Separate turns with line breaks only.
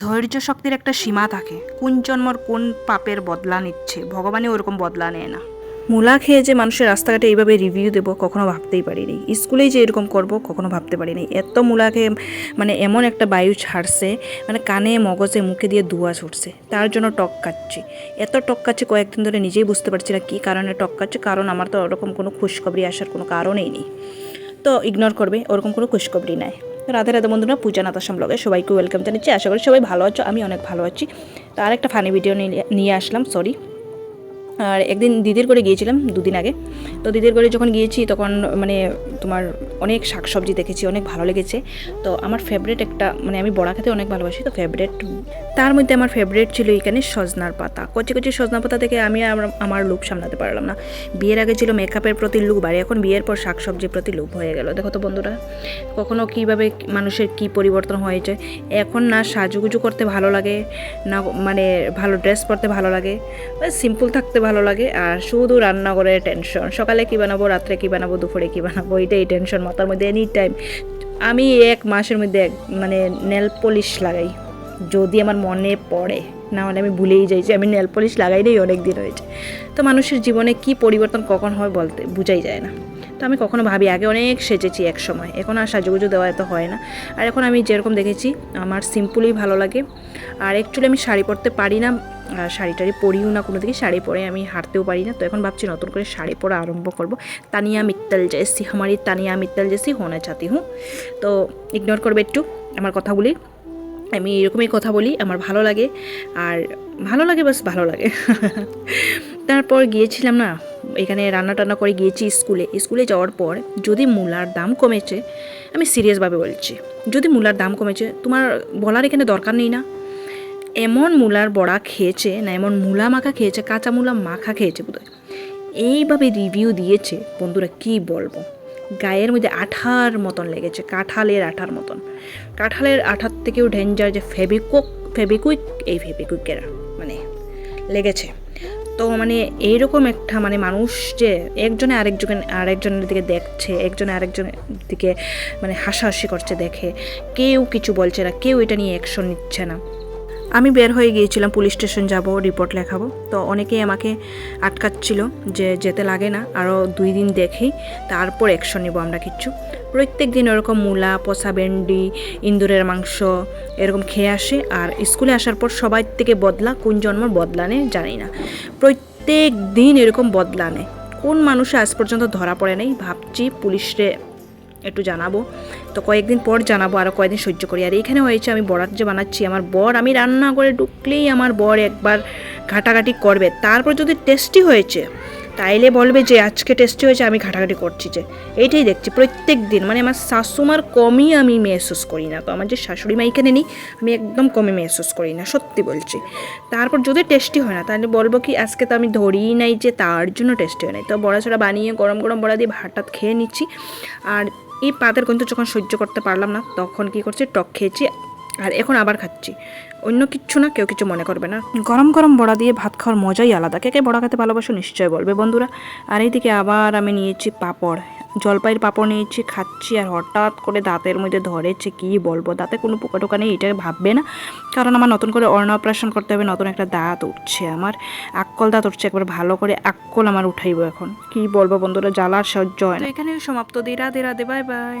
ধৈর্য শক্তির একটা সীমা থাকে। কোন জন্মর কোন পাপের বদলা নিচ্ছে, ভগবানই ওরকম বদলা নেয় না। মূলা খেয়ে যে মানুষের রাস্তাঘাটে এইভাবে রিভিউ দেবো কখনো ভাবতেই পারিনি। স্কুলেই যে এরকম করব কখনো ভাবতে পারিনি। এত মূলা খেয়ে মানে এমন একটা বায়ু ছাড়ছে মানে কানে, মগজে, মুখে দিয়ে ধোঁয়া ছুটছে, তার জন্য টক কাচ্ছি এত টক কাচ্ছি কয়েকদিন ধরে নিজেই বুঝতে পারছি না কী কারণে টক কাচ্ছি কারণ আমার তো ওরকম কোনো খুশখবরি আসার কোনো কারণেই নেই। তো ইগনোর করবে, ওরকম কোনো খুশখবরি তো রাধে রাধে বন্ধুরা, পূজা নাতাশাম ব্লগে সবাইকে ওয়েলকাম জানাচ্ছি। আশা করি সবাই ভালো আছো, আমি অনেক ভালো আছি। তো আর একটা ফানি ভিডিও নিয়ে আসলাম সরি আর একদিন দিদির করে গিয়েছিলাম দুদিন আগে। তো দিদির করে যখন গিয়েছি তখন মানে তোমার অনেক শাকসবজি দেখেছি, অনেক ভালো লেগেছে। তো আমার ফেভারিট একটা মানে আমি বড়া খেতে অনেক ভালোবাসি, তো ফেভারিট তার মধ্যে আমার ফেভারিট ছিল এখানে সজনার পাতা। কচি কচি সজনা পাতা থেকে আমি আমার- লোভ সামলাতে পারলাম না। বিয়ের আগে ছিল মেকআপের প্রতি লোভ আর এখন বিয়ের পর শাকসবজির প্রতি লোভ হয়ে গেল। দেখো তো বন্ধুরা, কখনো কীভাবে মানুষের কি পরিবর্তন হয়ে যায় এখন না সাজুগুজু করতে ভালো লাগে, না মানে ভালো ড্রেস পরতে ভালো লাগে সিম্পল থাকতে ভালো লাগে, আর শুধু রান্না করে টেনশন সকালে কী বানাবো, রাত্রে কী বানাবো, দুপুরে কী বানাবো, এটাই টেনশন মাথার মধ্যে এনি টাইম আমি এক মাসের মধ্যে মানে নেল পলিশ লাগাই। যদি আমার মনে পড়ে, না হলে আমি ভুলেই যাই যে আমি নেল পলিশ লাগাই নেই, অনেক দিন হয়েছে। তো মানুষের জীবনে কি পরিবর্তন কখন হয় বলতে, বুঝাই যায় না। তো আমি কখনো ভাবি, আগে অনেক সেজেছি এক সময়, এখন আর সাজুগুজু দেওয়া এত হয় না। আর এখন আমি যেরকম দেখেছি, আমার সিম্পলই ভালো লাগে। আর অ্যাকচুয়ালি আমি শাড়ি পরতে পারি না শাড়ি টাড়ি পরিও না, কোনো দিকে শাড়ি পরে আমি হাঁটতেও পারি না। তো এখন ভাবছি নতুন করে শাড়ি পরা আরম্ভ করব। তানিয়া মিত্তাল জেসি আমারই তানিয়া মিত্তাল জেসি, হোনে চাতি হুঁ। তো ইগনোর করবে একটু আমার কথাগুলি। আমি এরকমই কথা বলি, আমার ভালো লাগে, আর ভালো লাগে বাস ভালো লাগে। তারপর গিয়েছিলাম না, এখানে রান্না টান্না করে গিয়েছি স্কুলে। স্কুলে যাওয়ার পর যদি মূলার দাম কমেছে, আমি সিরিয়াসভাবে বলছি, যদি মূলার দাম কমেছে, তোমার বলার এখানে দরকার নেই না। এমন মূলার বড়া খেয়েছে না, এমন মূলা মাখা খেয়েছে, কাঁচা মূলা মাখা খেয়েছে বোধহয়। এইভাবে রিভিউ দিয়েছে, বন্ধুরা কি বলব? গায়ের মধ্যে আঠার মতন লেগেছে, কাঁঠালের আঠার মতন। কাঁঠালের আঠার থেকেও ডেঞ্জার যে ফেবিকুইক ফেবিকুইক এই ফেবিকুইকের মানে লেগেছে। তো মানে এইরকম একটা মানে মানুষ যে একজনে আরেকজন আরেকজনের দিকে দেখছে, একজনে আরেকজনের দিকে মানে হাসাহাসি করছে দেখে, কেউ কিছু বলছে না, কেউ এটা নিয়ে অ্যাকশন নিচ্ছে না। আমি বের হয়ে গিয়েছিলাম, পুলিশ স্টেশন যাব রিপোর্ট লেখাবো। তো অনেকেই আমাকে আটকাচ্ছিল যে যেতে লাগে না আরও দুই দিন দেখেই তারপর অ্যাকশন নিব আমরা কিচ্ছু প্রত্যেক দিন এরকম মূলা পচা ভেন্ডি, ইন্দুরের মাংস এরকম খেয়ে আসে, আর স্কুলে আসার পর সবাই থেকে বদলা, কোন জন্মর বদলানে জানি না। প্রত্যেক দিন এরকম বদলানে কোন মানুষে আজ পর্যন্ত ধরা পড়ে নেই, ভাবছি পুলিশরে একটু জানাব। তো কয়েকদিন পর জানাব আরও কয়েকদিন সহ্য করি। আর এখানে হয়েছে, আমি বরাত যে বানাচ্ছি আমার বর, আমি রান্না করে ঢুকলেই আমার বর একবার ঘাটাঘাটি করবে। তারপর যদি টেস্টি হয়েছে, তাইলে বলবে যে আজকে টেস্টি হয়েছে, আমি ঘাটাঘাটি করছি যে। এইটাই দেখছি প্রত্যেক দিন মানে আমার শাশুমার কমই আমি মেহসুস করি না। তো আমার যে শাশুড়ি মা এখানে নেই, আমি একদম কমই মেহসুস করি না, সত্যি বলছি। তারপর যদি টেস্টি হয় না, তাহলে বলব কি, আজকে তো আমি ধরিই নাই যে তার জন্য টেস্টি হয় নাই। তো বড়া ছড়া বানিয়ে গরম গরম বড়া দিয়ে ভাতটা খেয়ে নিচ্ছি। আর এই পাতের গন্ধ যখন সহ্য করতে পারলাম না, তখন কি করছি? টক খেয়েছি আর এখন আবার খাচ্ছি। অন্য কিচ্ছু না, কেউ কিছু মনে করবে না। গরম গরম বড়া দিয়ে ভাত খাওয়ার মজাই আলাদা। কে কে বড়া খেতে ভালোবাসো নিশ্চয়ই বলবে বন্ধুরা। আর এইদিকে আবার আমি নিয়েছি পাঁপড়। জলপাইয়ের পাঁপড় নিয়েছি, খাচ্ছি আর হঠাৎ করে দাঁতের মধ্যে ধরেছে, কি বলব? দাঁতে কোনো পোকা টোকা নেই, এটা ভাববে না। কারণ আমার নতুন করে অর্ণ অপারেশন করতে হবে, নতুন একটা দাঁত উঠছে আমার। আক্কল দাঁত উঠছে, একবার ভালো করে আক্কল আমার উঠাইবো এখন। কি বলব বন্ধুরা, জ্বালার সহ্য হয় না। এখানে সমাপ্ত। দিরা দিরা দে, বাই বাই।